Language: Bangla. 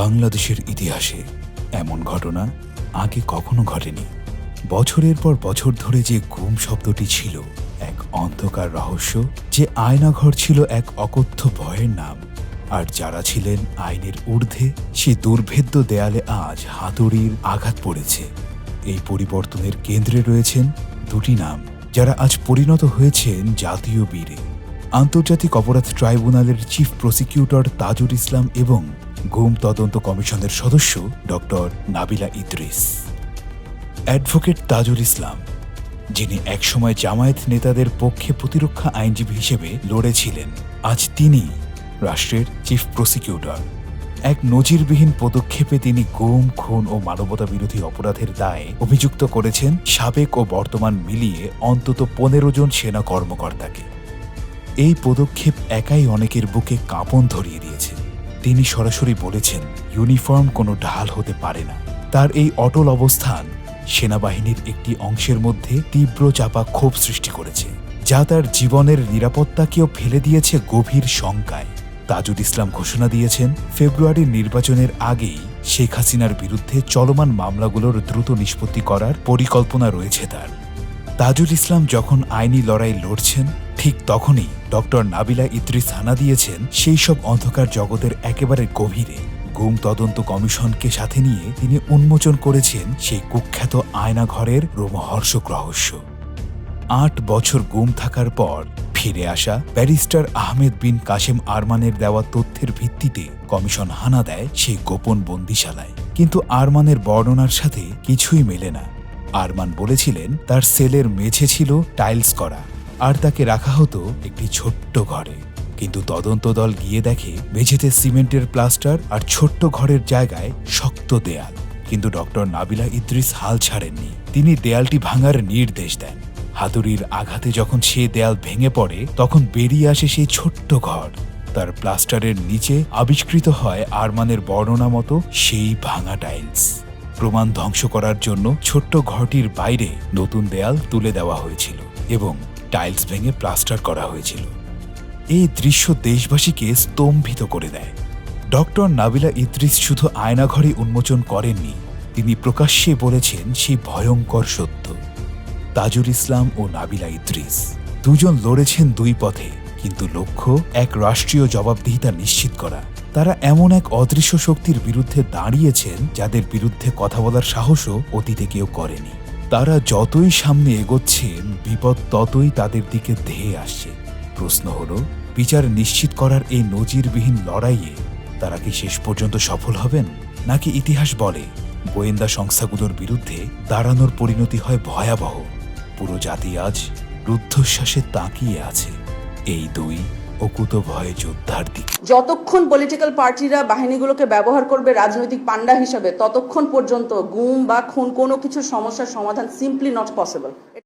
বাংলাদেশের ইতিহাসে এমন ঘটনা আগে কখনো ঘটেনি। বছরের পর বছর ধরে যে গুম শব্দটি ছিল, এক অন্ধকার রহস্য যে আয়নাঘর ছিল এক অকথ্য ভয়ের নাম। আর যারা ছিলেন আইনের ঊর্ধ্বে, সে দুর্ভেদ্য দেয়ালে আজ হাতুড়ির আঘাত পড়েছে। এই পরিবর্তনের কেন্দ্রে রয়েছেন দুটি নাম, যারা আজ পরিণত হয়েছেন জাতীয় বীরে। আন্তর্জাতিক অপরাধ ট্রাইব্যুনালের চিফ প্রসিকিউটর তাজুল ইসলাম এবং গুম তদন্ত কমিশনের সদস্য ডক্টর নাবিলা ইদ্রিস। অ্যাডভোকেট তাজুল ইসলাম, যিনি একসময় জামায়াত নেতাদের পক্ষে প্রতিরক্ষা আইনজীবী হিসেবে লড়েছিলেন, আজ তিনি রাষ্ট্রের চিফ প্রসিকিউটর। এক নজিরবিহীন পদক্ষেপে তিনি গুম, খুন ও মানবতা বিরোধী অপরাধের দায়ে অভিযুক্ত করেছেন সাবেক ও বর্তমান মিলিয়ে অন্তত পনেরো জন সেনা কর্মকর্তাকে। এই পদক্ষেপ একাই অনেকের বুকে কাঁপন ধরিয়ে দিয়েছে। তিনি সরাসরি বলেছেন, ইউনিফর্ম কোনো ঢাল হতে পারে না। তার এই অটল অবস্থান সেনাবাহিনীর একটি অংশের মধ্যে তীব্র চাপা ক্ষোভ সৃষ্টি করেছে, যা তার জীবনের নিরাপত্তাকেও ফেলে দিয়েছে গভীর শঙ্কায়। তাজুল ইসলাম ঘোষণা দিয়েছেন ফেব্রুয়ারির নির্বাচনের আগেই শেখ হাসিনার বিরুদ্ধে চলমান মামলাগুলোর দ্রুত নিষ্পত্তি করার পরিকল্পনা রয়েছে তার। তাজুল ইসলাম যখন আইনি লড়াই লড়ছেন ঠিক তখনই ডক্টর নাবিলা ইদ্রিস হানা দিয়েছেন সেই সব অন্ধকার জগতের একেবারে গভীরে। গুম তদন্ত কমিশনকে সাথে নিয়ে তিনি উন্মোচন করেছেন সেই কুখ্যাত আয়নাঘরের রোমহর্ষক রহস্য। আট বছর গুম থাকার পর ফিরে আসা ব্যারিস্টার আহমেদ বিন কাশেম আরমানের দেওয়া তথ্যের ভিত্তিতে কমিশন হানা দেয় সেই গোপন বন্দিশালায়। কিন্তু আরমানের বর্ণনার সাথে কিছুই মেলে না। আরমান বলেছিলেন, তার সেলের মেঝে ছিল টাইলস করা। আর তাকে রাখা হতো একটি ছোট্ট ঘরে। কিন্তু তদন্ত দল গিয়ে দেখে মেঝেতে সিমেন্টের প্লাস্টার আর ছোট্ট ঘরের জায়গায় শক্ত দেয়াল। কিন্তু ডক্টর নাবিলা ইদ্রিস হাল ছাড়েননি। তিনি দেয়ালটি ভাঙার নির্দেশ দেন। হাতুড়ির আঘাতে যখন সে দেয়াল ভেঙে পড়ে, তখন বেরিয়ে আসে সেই ছোট্ট ঘর। তার প্লাস্টারের নিচে আবিষ্কৃত হয় আরমানের বর্ণনা মতো সেই ভাঙা টাইলস। প্রমাণ ধ্বংস করার জন্য ছোট্ট ঘরটির বাইরে নতুন দেয়াল তুলে দেওয়া হয়েছিল এবং টাইলস ভেঙে প্লাস্টার করা হয়েছিল। এই দৃশ্য দেশবাসীকে স্তম্ভিত করে দেয়। ডক্টর নাবিলা ইদ্রিস শুধু আয়নাঘরে উন্মোচন করেননি, তিনি প্রকাশ্যে বলেছেন সেই ভয়ঙ্কর সত্য। তাজুল ইসলাম ও নাবিলা ইদ্রিস দুজন লড়েছেন দুই পথে, কিন্তু লক্ষ্য, এক রাষ্ট্রীয় জবাবদিহিতা নিশ্চিত করা। তারা এমন এক অদৃশ্য শক্তির বিরুদ্ধে দাঁড়িয়েছেন যাদের বিরুদ্ধে কথা বলার সাহসও অতীতে কেউ করেনি। তারা যতই সামনে এগোচ্ছেন বিপদ ততই তাদের দিকে ধেয়ে আসছে। প্রশ্ন হল, বিচার নিশ্চিত করার এই নজিরবিহীন লড়াইয়ে তারা কি শেষ পর্যন্ত সফল হবেন? নাকি ইতিহাস বলে, গোয়েন্দা সংস্থাগুলোর বিরুদ্ধে দাঁড়ানোর পরিণতি হয় ভয়াবহ। পুরো জাতি আজ রুদ্ধশ্বাসে তাকিয়ে আছে। এই দুই অকুত ভয়ে যোদ্ধার দিকে। যতক্ষণ পলিটিক্যাল পার্টিরা বাহিনীগুলোকে ব্যবহার করবে রাজনৈতিক পাণ্ডা হিসাবে, ততক্ষণ পর্যন্ত গুম বা খুন কোনো কিছু সমস্যার সমাধান সিম্পলি নট পসিবল